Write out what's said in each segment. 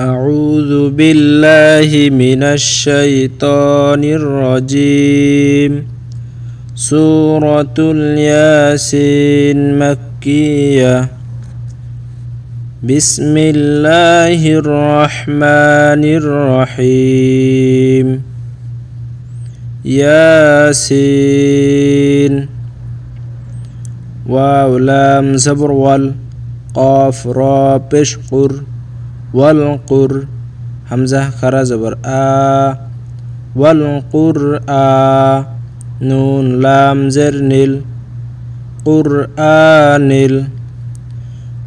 أعوذ بالله من الشيطان الرجيم. سورة الياسين مكية. بسم الله الرحمن الرحيم. ياسين. واو لام زبر وال قاف را بشقر. والقر همزة خرا زبر آ والقر آ نون لام زر نيل قرآن نيل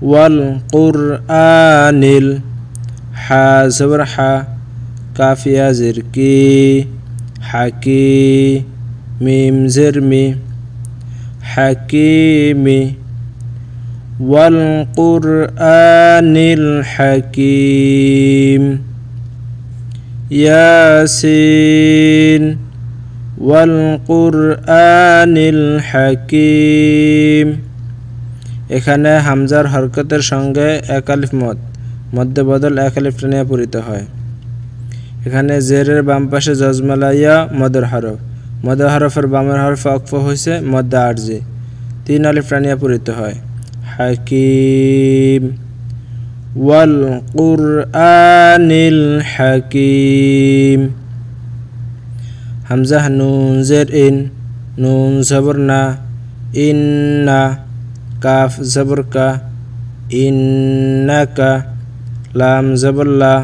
والقرآن نيل حا زبر حا كافية زركي حكي ميم زرمي حكيمي والقرآن الحكيم ياسين والقرآن الحكيم এখানে হামজার হরকতের সঙ্গে একালিফ মদ মধ্যে বদল একালিফ টেনে পূরিত হয় এখানে জেরের বাম পাশে জজমালাইয়া মদের হরফ মদের হরফের বামের হরফ অক্ফ হয়েছে মধ্যে আরজি তিন আলিফ টানিয়া পূরিত হয় حكيم والقرآن الحكيم همزة نون زر إن نون زبرنا إن কাফ জবর কা ইন্নাকা লাম জবর লা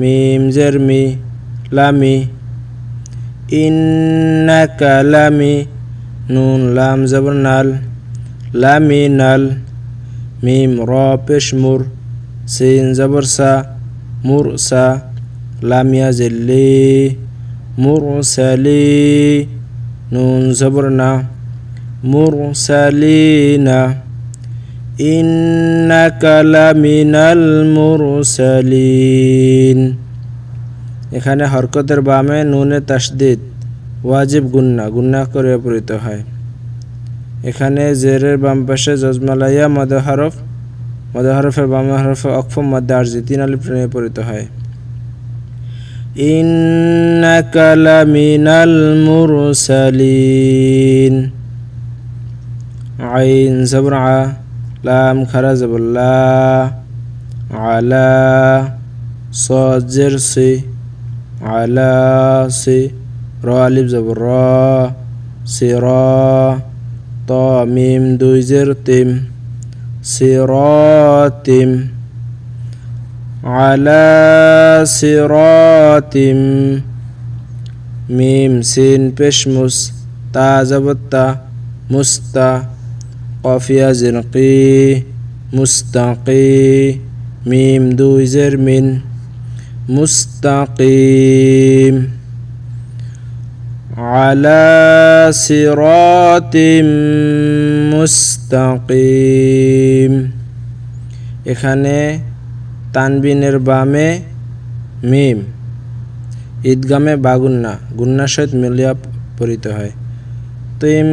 মিম জের মি লামি ইন্নাকা লামি নুন লাম জবর নাল লামি নাল মিম র পেশ মুর সিন জবর মুর সা লামিয়া জেল্লি মুর সালি নুন জবর না মুরসালিনা ইন্নাকা লামিনাল মুরসালিন এখানে হরকতের বামে নুনে তাসদিদ ওয়াজিব গুন্না গুন্না করে পরিত হয়। এখানে জেরের বাম পাশে জজমালাইয়া মদ হরফ বাম হরফে অক্ফ মধ্যে আরজি, তিন আলিফ ট্রেনে পরিত হয়। ইন্নাকা লামিনাল মুরসালিন। আইন জবর আ লাম খারা জবর লা আলা সজের সে, আলা সে, র আলিফ জবর সে, র। طاميم دو زرتم صراط على صراط ميم سين بشمس تازبتا مستا قفيا زنقي زرقي مستقي ميم دوزر من مستقيم على صراط মুস্তাকিম এখানে তানবিনের বামে মিম ঈদগামে বাগুন্না গুন্নার সহিত মিলিয়া পরিত হয় তিম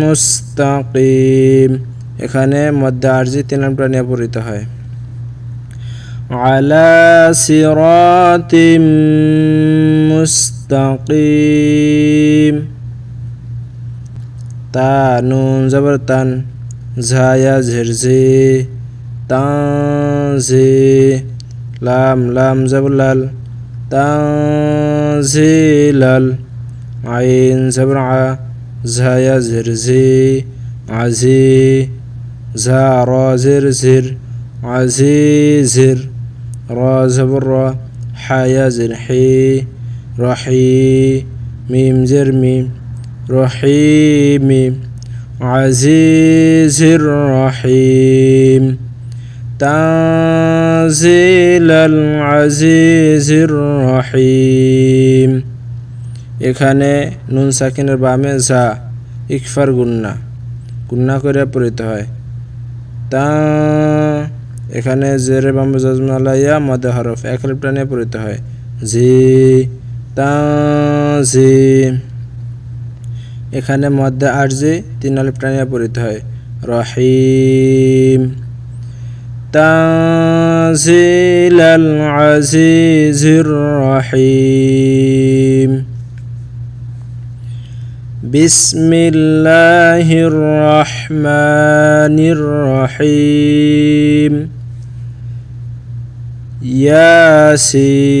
মুস্তাকিম এখানে মধ্যে আরজি তিন প্রাণীয় পরিত হয় আলা সিরাতিম মুস্তাকিম তা নুন জবর তান ঝায়া ঝেরঝে তাঁজে লাম লাম জবলাল তাঁজিলাল আইন জবর আ ঝায়া ঝিরঝি আজি ঝা র ঝির ঝির আজিজির র জবর র হায়া জির হি রহি মিম জির মিম রহিমি আজিজির রহিম তাজিল আল আজিজির রহিম এখানে নুন সাকিনের বামে যা ইকফার গুন্না। গুন্না করে পড়িতে হয়। তা, এখানে জেরে বাম্বু জজমালাইয়া মদে হরফ। এক টানে পড়িত হয়। জি তা জি এখানে মধ্যে আরজি তিন আলিফ টানিয়া পড়িতে হয় রহিম تنزيل العزيز الرحيم بسم الله الرحمن الرحيم ياسين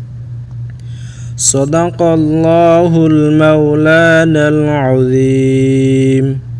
صدق الله المولانا العظيم.